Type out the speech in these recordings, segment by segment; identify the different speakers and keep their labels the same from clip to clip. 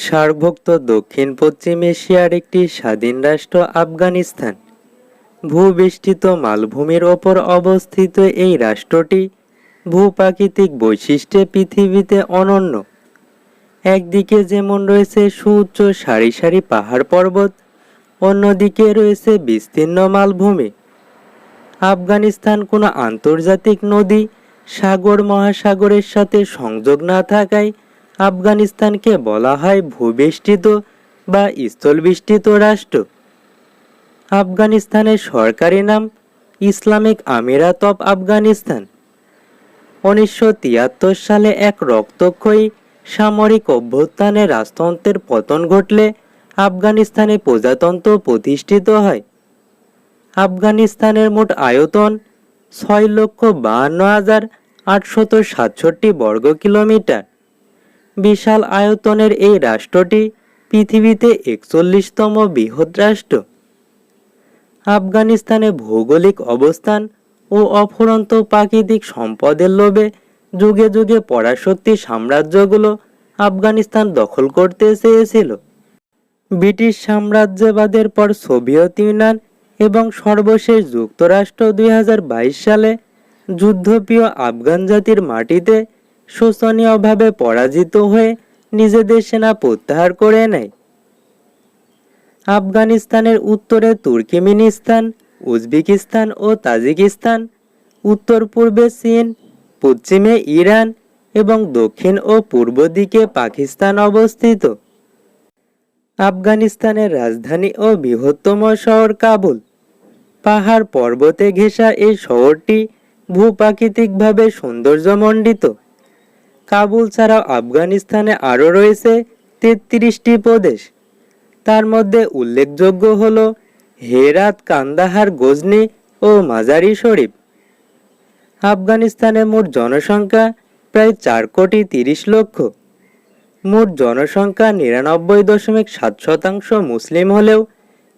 Speaker 1: সার্কভুক্ত দক্ষিণ পশ্চিম এশিয়ার একটি স্বাধীন রাষ্ট্র আফগানিস্তান। ভূবেষ্টিত মালভূমির ওপর অবস্থিত এই রাষ্ট্রটি ভূপ্রাকৃতিক বৈশিষ্ট্যে পৃথিবীতে অনন্য। একদিকে যেমন রয়েছে সুউচ্চ সারি সারি পাহাড় পর্বত, অন্যদিকে রয়েছে বিস্তীর্ণ মালভূমি। আফগানিস্তান কোনো আন্তর্জাতিক নদী, সাগর, মহাসাগরের সাথে সংযোগ না থাকায় আফগানিস্তানকে বলা হয় ভূবেষ্টিত বা স্থলবেষ্টিত রাষ্ট্র। আফগানিস্তানের সরকারি নাম ইসলামিক আমিরাত অফ আফগানিস্তান। উনিশশো তিয়াত্তর সালে এক রক্তক্ষয়ী সামরিক অভ্যুত্থানে রাজতন্ত্রের পতন ঘটলে আফগানিস্তানে প্রজাতন্ত্র প্রতিষ্ঠিত হয়। আফগানিস্তানের মোট আয়তন ছয় লক্ষ বাহান্ন হাজার আটশত সাতষট্টি বর্গ কিলোমিটার। বিশাল আয়তনের এই রাষ্ট্রটি পৃথিবীতে একচল্লিশতম বৃহৎ রাষ্ট্র। আফগানিস্তানে ভৌগোলিক অবস্থান ও অফুরন্ত প্রাকৃতিক সম্পদের লোভে যুগে যুগে পরাশক্তি সাম্রাজ্যগুলো আফগানিস্তান দখল করতে চেয়েছিল। ব্রিটিশ সাম্রাজ্যবাদের পর সোভিয়েত ইউনিয়ন এবং সর্বশেষ যুক্তরাষ্ট্র দুই হাজার বাইশ সালে যুদ্ধপ্রিয় আফগান জাতির মাটিতে শোচনীয়ভাবে পরাজিত হয়ে নিজেদের সেনা প্রত্যাহার করে নেয়। আফগানিস্তানের উত্তরে তুর্কিমিনিস্তান, উজবেকিস্তান ও তাজিকিস্তান উত্তর পূর্বে চীন, পশ্চিমে ইরান এবং দক্ষিণ ও পূর্ব দিকে পাকিস্তান অবস্থিত। আফগানিস্তানের রাজধানী ও বৃহত্তম শহর কাবুল। পাহাড় পর্বতে ঘেঁষা এই শহরটি ভূপ্রাকৃতিকভাবে সৌন্দর্যমণ্ডিত। কাবুল ছাড়াও আফগানিস্তানে আরও রয়েছে তেত্রিশটি প্রদেশ। তার মধ্যে উল্লেখযোগ্য হল হেরাত কান্দাহার গজনি ও মাজারি শরীফ। আফগানিস্তানের মোট জনসংখ্যা প্রায় চার কোটি তিরিশ লক্ষ। মোট জনসংখ্যা নিরানব্বই দশমিক সাত শতাংশ মুসলিম হলেও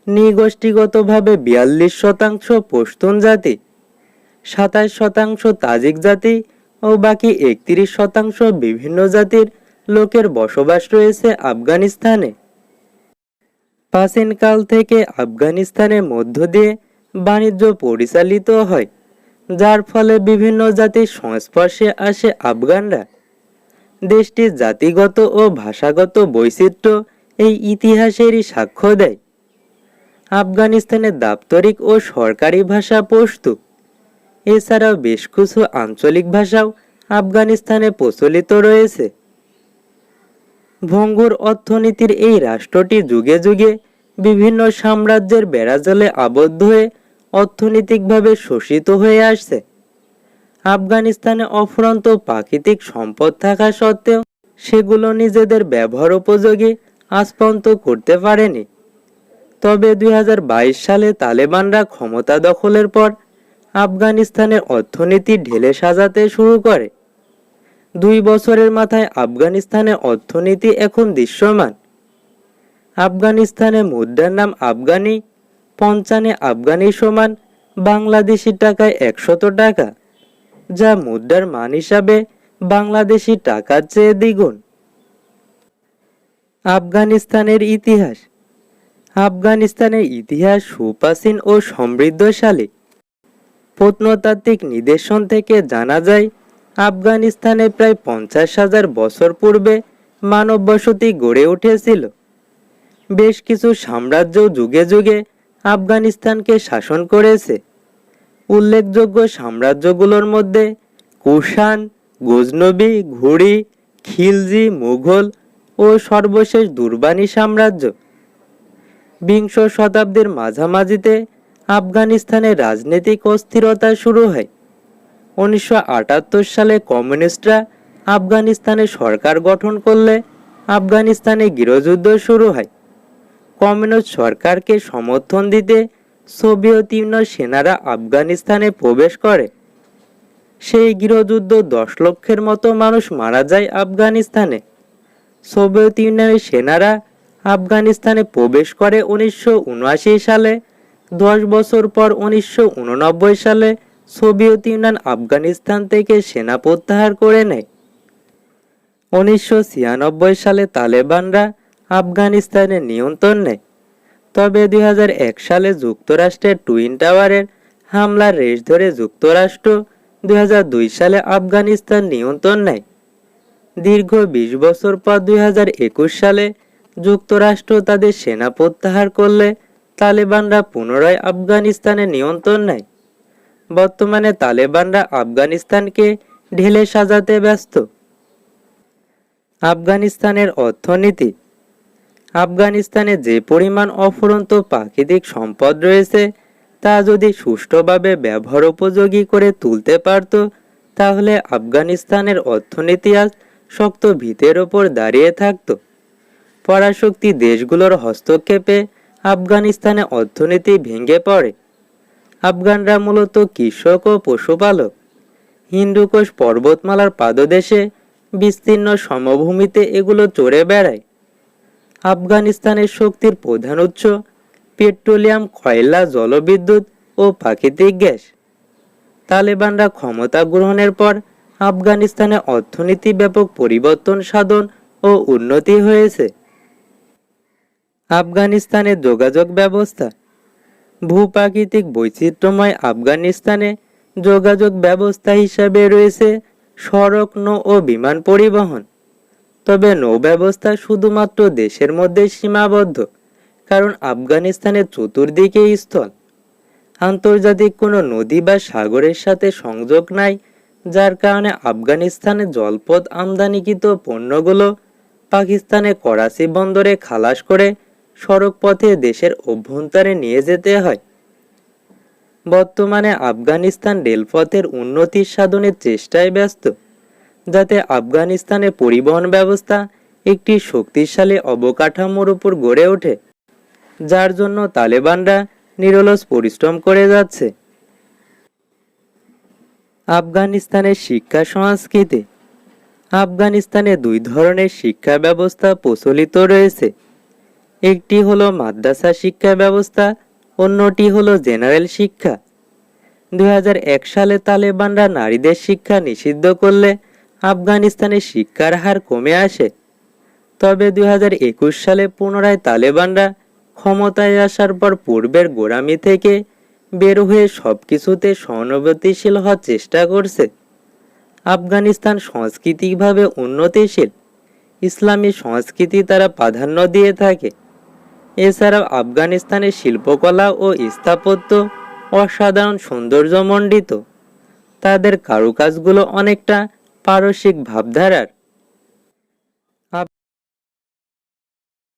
Speaker 1: নৃগোষ্ঠীগতভাবে বিয়াল্লিশ শতাংশ পশতুন জাতি। সাতাশ শতাংশ তাজিক জাতি ও বাকি একত্রিশ শতাংশ বিভিন্ন জাতির লোকের বসবাস রয়েছে আফগানিস্তানে। প্রাচীনকাল থেকে আফগানিস্তানের মধ্য দিয়ে বাণিজ্য পরিচালিত হয়, যার ফলে বিভিন্ন জাতির সংস্পর্শে আসে আফগানরা। দেশটির জাতিগত ও ভাষাগত বৈচিত্র্য এই ইতিহাসেরই সাক্ষ্য দেয়। আফগানিস্তানের দাপ্তরিক ও সরকারি ভাষা পশতু এছাড়াও বেশ কিছু আঞ্চলিক ভাষাও আফগানিস্তানে প্রচলিত রয়েছে। ভঙ্গুর অর্থনীতির এই রাষ্ট্রটি যুগে যুগে বিভিন্ন সাম্রাজ্যের বেড়াজালে আবদ্ধ হয়ে অর্থনৈতিকভাবে শোষিত হয়ে আসছে। আফগানিস্তানে অফুরন্ত প্রাকৃতিক সম্পদ থাকা সত্ত্বেও সেগুলো নিজেদের ব্যবহার উপযোগী আস্পন্ত করতে পারেনি। তবে দুই হাজার বাইশ সালে তালেবানরা ক্ষমতা দখলের পর আফগানিস্তানের অর্থনীতি ঢেলে সাজাতে শুরু করে। দুই বছরের মাথায় আফগানিস্তানের অর্থনীতি এখন দৃশ্যমান। আফগানিস্তানের মুদ্রার নাম আফগানি, পঞ্চানে আফগানি সমান বাংলাদেশি টাকায় একশত টাকা, যা মুদ্রার মান হিসাবে বাংলাদেশি টাকার চেয়ে দ্বিগুণ। আফগানিস্তানের ইতিহাস। আফগানিস্তানের ইতিহাস সুপ্রাচীন ও সমৃদ্ধশালী। প্রত্নতাত্ত্বিক নিদর্শন থেকে জানা যায়, আফগানিস্তানে প্রায় পঞ্চাশ হাজার বছর পূর্বে মানব বসতি গড়ে উঠেছিল। বেশ কিছু সাম্রাজ্য যুগে যুগে আফগানিস্তানকে শাসন করেছে। উল্লেখযোগ্য সাম্রাজ্যগুলোর মধ্যে কুষাণ গজনবী, ঘুড়ি, খিলজি, মুঘল ও সর্বশেষ দুর্বানী সাম্রাজ্য। বিংশ শতাব্দীর মাঝামাঝিতে আফগানিস্তানে রাজনৈতিক অস্থিরতা শুরু হয়। উনিশশো আটাত্তর সালে কমিউনিস্টরা আফগানিস্তানে সরকার গঠন করলে আফগানিস্তানে গৃহযুদ্ধ শুরু হয়। কমিউনিস্ট সরকারকে সমর্থন দিতে সোভিয়েত ইউনিয়ন সেনারা আফগানিস্তানে প্রবেশ করে। সেই গৃহযুদ্ধ দশ লক্ষের মতো মানুষ মারা যায় আফগানিস্তানে। সোভিয়েত ইউনিয়নের সেনারা আফগানিস্তানে প্রবেশ করে উনিশশো উনআশি সালে। দশ বছর পর উনিশশো উননব্বই সালে সোভিয়েত ইউনিয়ন আফগানিস্তান থেকে সেনা প্রত্যাহার করে নেয়। উনিশশো ছিয়ানব্বই সালে তালেবানরা আফগানিস্তানের নিয়ন্ত্রণ নেয়। তবে দুই সালে যুক্তরাষ্ট্রের টুইন টাওয়ারের হামলার রেশ ধরে যুক্তরাষ্ট্র দুই হাজার দুই সালে আফগানিস্তান নিয়ন্ত্রণ নেয়। দীর্ঘ বিশ বছর পর দুই হাজার একুশ সালে যুক্তরাষ্ট্র তাদের সেনা প্রত্যাহার করলে তালেবানরা পুনরায় আফগানিস্তানে নিয়ন্ত্রণ নেয়। বর্তমানে তালেবানরা আফগানিস্তানকে ঢেলে সাজাতে ব্যস্ত। আফগানিস্তানের অর্থনীতি। আফগানিস্তানে যে পরিমাণ অফুরন্ত প্রাকৃতিক সম্পদ রয়েছে, তা যদি সুষ্ঠুভাবে ব্যবহার উপযোগী করে তুলতে পারত, তাহলে আফগানিস্তানের অর্থনীতি আজ শক্ত ভিতের ওপর দাঁড়িয়ে থাকত। পরাশক্তি দেশগুলোর হস্তক্ষেপে আফগানিস্তানে অর্থনীতি ভেঙে পড়ে। আফগানরা মূলত কৃষক ও পশুপালক। হিন্দুকোষ পর্বতমালার পাদদেশে বিস্তীর্ণ সমভূমিতে এগুলো চড়ে বেড়ায়। আফগানিস্তানের শক্তির প্রধান উৎস পেট্রোলিয়াম কয়লা জলবিদ্যুৎ ও প্রাকৃতিক গ্যাস। তালেবানরা ক্ষমতা গ্রহণের পর আফগানিস্তানে অর্থনীতি ব্যাপক পরিবর্তন সাধন ও উন্নতি হয়েছে। আফগানিস্তানের যোগাযোগ ব্যবস্থা। ভূপ্রাকৃতিক বৈচিত্র্যময় আফগানিস্তানে যোগাযোগ ব্যবস্থা হিসাবে রয়েছে সড়ক, নৌ ও বিমান পরিবহন। তবে নৌ ব্যবস্থা শুধুমাত্র দেশের মধ্যে সীমাবদ্ধ, কারণ আফগানিস্তানের চতুর্দিকে স্থল। আন্তর্জাতিক কোনো নদী বা সাগরের সাথে সংযোগ নাই, যার কারণে আফগানিস্তানের জলপথ আমদানিকৃত পণ্যগুলো পাকিস্তানে করাচি বন্দরে খালাস করে সড়ক পথে দেশের অভ্যন্তরে নিয়ে যেতে হয়। বর্তমানে আফগানিস্তান রেলপথের উন্নতির সাধনের চেষ্টায় ব্যস্ত, যাতে আফগানিস্তানের পরিবহন ব্যবস্থা একটি শক্তিশালী অবকাঠামোর উপর গড়ে ওঠে, যার জন্য তালেবানরা নিরলস পরিশ্রম করে যাচ্ছে। আফগানিস্তানের শিক্ষা সংস্কৃতি, আফগানিস্তানে দুই ধরনের শিক্ষা ব্যবস্থা প্রচলিত রয়েছে। একটি হলো মাদ্রাসা শিক্ষা ব্যবস্থা, অন্যটি হলো জেনারেল শিক্ষা। দুই হাজার এক সালে তালেবানরা নারীদের শিক্ষা নিষিদ্ধ করলে আফগানিস্তানে শিক্ষার হার কমে আসে। তবে দুই হাজার একুশ সালে পুনরায় তালেবানরা ক্ষমতায় আসার পর পূর্বের গোড়ামি থেকে বের হয়ে সব কিছুতে সহানুভূতিশীল হওয়ার চেষ্টা করছে। আফগানিস্তান সাংস্কৃতিকভাবে উন্নতিশীল, ইসলামী সংস্কৃতি তারা প্রাধান্য দিয়ে থাকে। এছাড়াও আফগানিস্তানের শিল্পকলা ও স্থাপত্য অসাধারণ সৌন্দর্যমণ্ডিত। তাদের কারুকাজগুলো অনেকটা পারসিক ভাবধারার।